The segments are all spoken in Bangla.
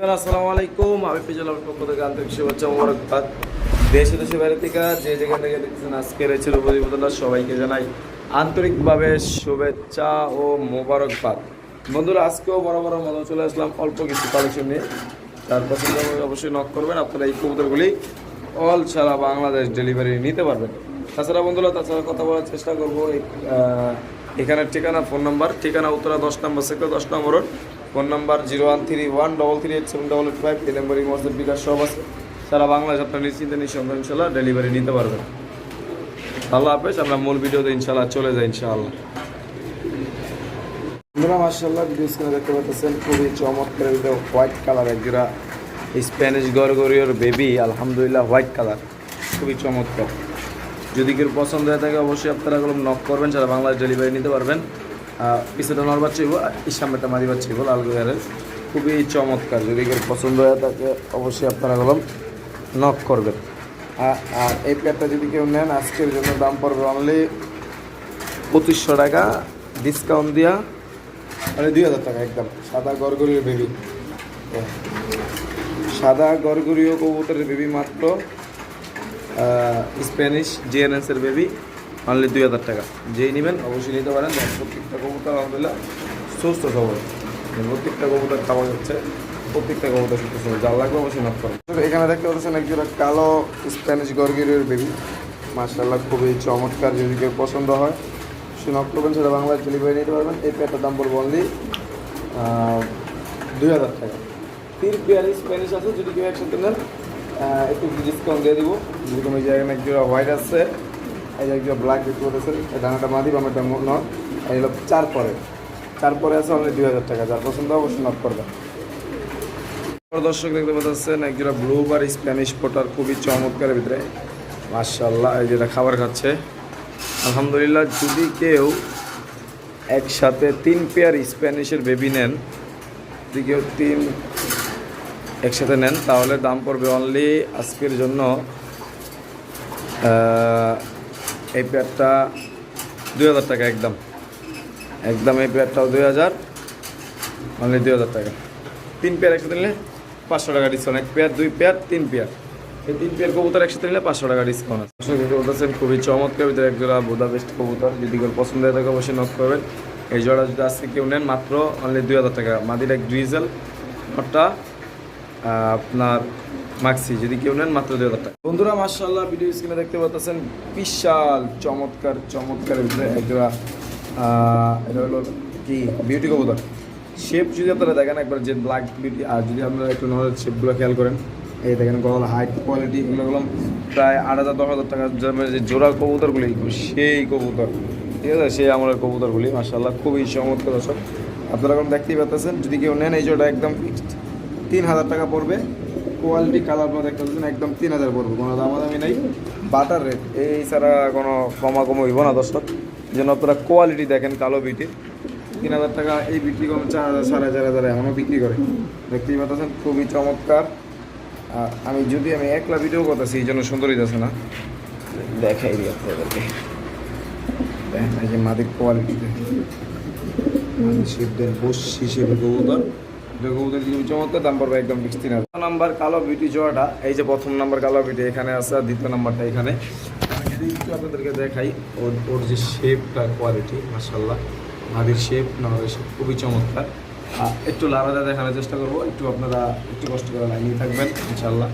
আসসালামু আলাইকুম। আমি ফিজল আমার পক্ষ থেকে আন্তরিক শুভেচ্ছা মোবারকবাদ। দেশে দেশে বাইরে থেকে যে যেখান থেকে দেখতেছেন, আজকের এই ছিল সবাইকে জানাই আন্তরিকভাবে শুভেচ্ছা ও মোবারকবাদ। বন্ধুরা, আজকেও বড় বড় মতো চলে আসলাম, অল্প কিছু কালেকশন নিয়ে। তার পছন্দ অবশ্যই নক করবেন, আপনারা এই কবুতরগুলি অল সারা বাংলাদেশ ডেলিভারি নিতে পারবেন। তাছাড়া বন্ধুরা, তাছাড়া কথা বলার চেষ্টা করব এখানের ঠিকানা ফোন নাম্বার ঠিকানা উত্তরা দশ নম্বর সেক্টর দশ নম্বর road phone number zero one three one double three eight seven double eight five, এই নম্বরই মসজিদ বিকাশ সব আছে। সারা বাংলাদেশ আপনার নিশ্চিন্তে নিঃসন্দেহ ইনশাল্লাহ ডেলিভারি নিতে পারবেন। আল্লাহ হাফেজ, আমরা মূল ভিডিওতে ইনশাল্লাহ চলে যাই, ইনশাআল্লাহ। বন্ধুরা মার্শাল্লাহ ভিডিও স্ক্রিনে দেখতে পাচ্ছেন, খুবই চমৎকার ভিডিও হোয়াইট কালার একজোড়া স্প্যানিশ গরগরিওর বেবি আলহামদুলিল্লাহ হোয়াইট কালার খুবই চমৎকার। যদি কেউ পছন্দ হয়ে থাকে, অবশ্যই আপনারা এগুলো নক করবেন, সারা বাংলাদেশ ডেলিভারি নিতে পারবেন। পিছনে নর চাইব সামনেটা মাদি বাচ্চা হইব লাল গিয়ারের খুবই চমৎকার, যদি কেউ পছন্দ হয় তাকে অবশ্যই আপনারা এগুলো নক করবেন। আর এই প্যাডটা যদি কেউ নেন, আজকের জন্য দাম পড়বে অনলি পঁচিশশো টাকা ডিসকাউন্ট দিয়া মানে দুই হাজার টাকা একদম, সাদা গরগরীয় বেবি সাদা গরগরীয় কবুতরের বেবি মাত্র স্প্যানিশ জিএনএসের বেবি অনলি দুই হাজার টাকা। যেই নেবেন অবশ্যই নিতে পারেন। প্রত্যেকটা কবুতর আলহামদুলিল্লাহ সুস্থ সবল। প্রত্যেকটা কবুতর খাওয়া যাচ্ছে প্রত্যেকটা কবুতর সুস্থ সবল। যার লাগবে অবশ্যই নক করুন। এখানে দেখতে পাচ্ছেন একজোড়া কালো স্প্যানিশ গরগরীয় বেবি মার্শাল্লাহ খুবই চমৎকার যদি কেউ পছন্দ হয়। সে নক করবেন সেটা বাংলায় ডেলিভারি নিতে পারবেন। এই প্যাডটার দাম পড়বে অনলি দুই হাজার টাকা। তিন পেয়ার স্প্যানিশ আছে যদি কেউ একসাথে নেন একটু ডিসকাউন্ট দিয়ে দিব। যেরকম এই জায়গায় একজোড়া হোয়াইট আছে এই যে একজোড়া ব্ল্যাক পাচ্ছেন এই ডানাটা মাদি বামেটা নট। এই হলো চার পরে। চার পরে আছে অনলি দুই হাজার টাকা। যার পছন্দ অবশ্যই নক করবেন দর্শক, দেখতে পাচ্ছেন একজোড়া ব্লু বার স্প্যানিশ পোটার খুবই চমৎকারের ভিতরে। মার্শাল্লাহ এই যেটা খাবার খাচ্ছে। আলহামদুলিল্লাহ, যদি কেউ একসাথে তিন পেয়ার স্প্যানিশের বেবি নেন, যদি কেউ তিন একসাথে নেন, তাহলে দাম পড়বে অনলি আজকের জন্য এই পেয়ারটা দুই হাজার টাকা একদম। একদম এই পেয়ারটাও দুই হাজার অনলি দুই হাজার টাকা। তিন পেয়ার একসাথে নিলে পাঁচশো টাকা ডিসকাউন্ট এক পেয়ার দুই পেয়ার তিন পেয়ার। এই তিন পেয়ার কবুতর একসাথে নিলে পাঁচশো টাকা ডিসকাউন্ট আছে। বলতেছেন খুবই চমৎকার ভিতরে একজোড়া বোদা বেস্ট কবুতর। যদি কেউ পছন্দ হয়ে থাকে অবশ্যই নক করবেন। এই জোড়া যদি আজকে কেউ নেন মাত্র অনলি দুই হাজার টাকা। মাদির এক ডিজেল আহ, আপনার মাক্সি যদি কেউ নেন মাত্র দুই হাজার টাকা। বন্ধুরা মার্শাল্লাহ ভিডিও স্ক্রিনে দেখতে পাচ্ছেন বিশাল চমৎকার চমৎকারের ভিতরে আহ, এটা হলো কি? বিউটি কবুতর। শেপ যদি আপনারা দেখেন একবার যে ব্ল্যাক বিউটি আর যদি আপনারা একটু নলেজ শেপগুলো খেয়াল করেন এই দেখেন গল হাইট কোয়ালিটি এগুলো হলাম প্রায় আট হাজার দশ হাজার টাকার যে জোড়া কবুতরগুলি সেই কবুতর। ঠিক আছে সেই আমলের কবুতরগুলি মার্শাল্লাহ খুবই চমৎকার দর্শক। আপনারা এখন দেখতেই পাচ্ছেন যদি কেউ নেন এই জোড়া একদম ফিক্সড তিন হাজার টাকা পড়বে। কোয়ালিটি কালার আপনারা দেখতে পাচ্ছেন, একদম তিন হাজার পড়বে, কোনো দামাদামি নেই। বাটার রেট এই ছাড়া কোনো কমা কম হইব না দর্শক। যেন আপনারা কোয়ালিটি দেখেন কালো বিটির তিন হাজার টাকা এই বিক্রি করে চার হাজার সাড়ে চার হাজার এমনও বিক্রি করে। দেখতেই পাচ্ছেন, খুবই চমৎকার। আর আমি যদি আমি একলা ভিডিও করতেছি, এই জন্য সুন্দরই যাচ্ছে না। দেখাই দিই আপনাদেরকে। দেখেন, এই যে মাদির কোয়ালিটি শিবদের বস হিসেবে কবুতর। কবুতর খুবই চমৎকার দাম পড়বে একদম বিশ তিন হাজার নাম্বার কালো বিউটি জোড়াটা, এই যে প্রথম নাম্বার কালো বিউটি এখানে আছে, আর দ্বিতীয় নাম্বারটা এখানে। একটু আপনাদেরকে দেখাই, ওর ওর যে শেপটা কোয়ালিটি মাসাল্লাহ মাদির শেপ নামের শেপ খুবই চমৎকার। একটু লারাদা দেখানোর চেষ্টা করব, একটু আপনারা একটু কষ্ট করে লাইনে থাকবেন ইনশাল্লাহ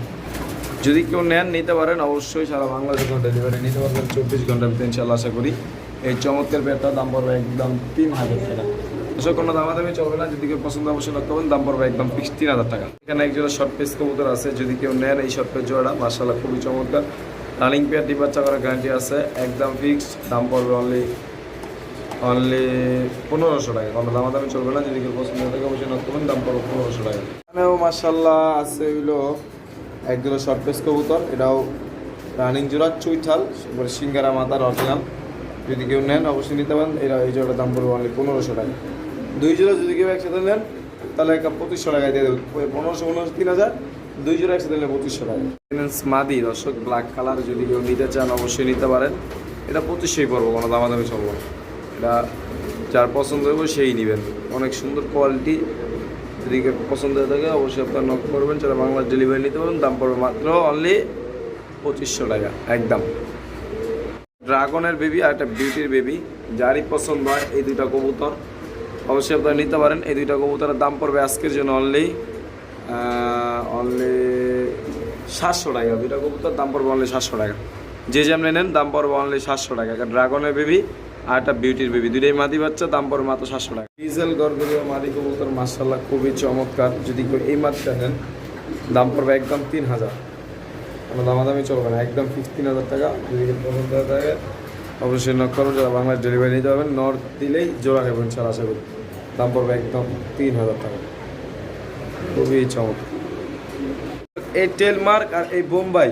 যদি কেউ নেন, নিতে পারেন, অবশ্যই সারা বাংলাদেশ ডেলিভারি নিতে পারবেন, চব্বিশ ঘণ্টার ভিতরে ইনশাল্লাহ আশা করি। এই চমৎকার ব্যাটটার দাম পড়বে একদম তিন হাজার টাকা। এসব কোনো দামাদামি চলবে না, যদি কেউ পছন্দ অবশ্যই লক্ষ্য করবেন দাম পড়বে একদম ফিক্স তিন হাজার টাকা। এখানে একজোড়া শর্ট পেস কবুতর আছে, যদি কেউ নেন এই শর্ট পেস জোড়া মার্শাল্লাহ খুবই চমৎকার। রানিং পেয়ার ডিবাচ্চা করার গ্যারান্টি আছে, একদম ফিক্সড দাম পড়বে অনলি অনলি পনেরোশো টাকা। কোনো দামাদামি চলবে না, যদি কেউ পছন্দ থাকে অবশ্যই লক্ষ্য করবেন দাম পড়বে পনেরোশো টাকা। এখানেও মার্শাল্লাহ আছে হইল একজোড়া শর্ট পেস কবুতর, এটাও রানিং জোড়া, চুইঠাল, এবারে সিঙ্গারা মাতার অরিজিনাল যদি কেউ নেন, অবশ্যই নিতে পারেন, এরা এই জোড়াটার দাম পড়বে অনলি পনেরোশো টাকা। দুই জোড়া যদি কেউ একসাথে নেন, তাহলে একটা পঁচিশশো টাকায় দিয়ে দেবো। পনেরোশো পনেরোশো তিন হাজার, দুই জোড়া একসাথে নিলে পঁচিশশো টাকা। মাদি, দর্শক ব্ল্যাক কালার যদি কেউ নিতে চান, অবশ্যই নিতে পারেন। এটা পঁচিশশোই পড়ব কোনো দামাদামি চলবো এটা যার পছন্দ হবে সেই নেবেন। অনেক সুন্দর কোয়ালিটি যদি পছন্দ হয়ে থাকে, অবশ্যই আপনার নক করবেন যারা বাংলার ডেলিভারি নিতে পারবেন দাম পড়বে মাত্র অনলি পঁচিশশো টাকা, একদম। ড্রাগনের বেবি আর একটা বিউটির বেবি যারই পছন্দ হয়, এই দুইটা কবুতর। অবশ্যই আপনারা নিতে পারেন। এই দুইটা কবুতরের দাম পড়বে আজকের জন্য অনলি অনলি সাতশো টাকা। দুইটা কবুতর দাম পড়বে অনলি সাতশো টাকা। যে যেমন নেন, দাম পড়বে অনলি সাতশো টাকা। একটা ড্রাগনের বেবি আর একটা বিউটির বেবি দুইটাই মাদি বাচ্চা, দাম পড়বে মাত্র সাতশো টাকা। ডিজেল গরগরীয় মাদি কবুতর মার্শাল্লাহ খুবই চমৎকার। যদি এই মাছটা নেন, দাম পড়বে একদম তিন হাজার। কোনো দামাদামি চলবে না। একদম ফিফটিন হাজার টাকা। যদি পছন্দ থাকে, অবশ্যই নক করুন। যারা বাংলার ডেলিভারি নিতে পারবেন নর্থ দিলেই জোড়া নেবেন ছাড়া আশা করি দাম পড়বে একদম তিন হাজার টাকা। খুবই চমৎকার। এই টেলমার্ক আর এই বোম্বাই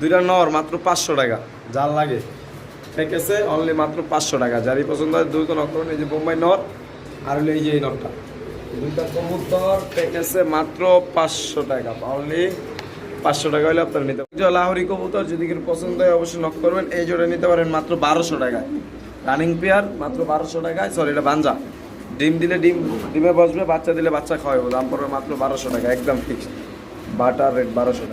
দুইটা নর মাত্র পাঁচশো টাকা, যার লাগে। ঠিক আছে অনলি মাত্র পাঁচশো টাকা। যারই পছন্দ হয় দুটো নক করুন। এই যে বোম্বাই নর, আর হলো এই যে এই নরটা। দুইটা কবুতর ঠিক আছে মাত্র পাঁচশো টাকা। অনলি পাঁচশো টাকা হলে আপনারা নিতে পারেন। লাহোরি কবুতর, যদি কেউ পছন্দ হয়, অবশ্যই নক করবেন। এই জোড়া নিতে পারেন মাত্র বারোশো টাকায়। রানিং পেয়ার মাত্র বারোশো টাকায়। সরি এটা বাঞ্জা। ডিম দিলে ডিম, ডিমে বসবে বাচ্চা দিলে বাচ্চা খাওয়াবো দাম পড়বে মাত্র বারোশো টাকা, একদম ফিক্সড বাটার রেট বারোশো টাকা।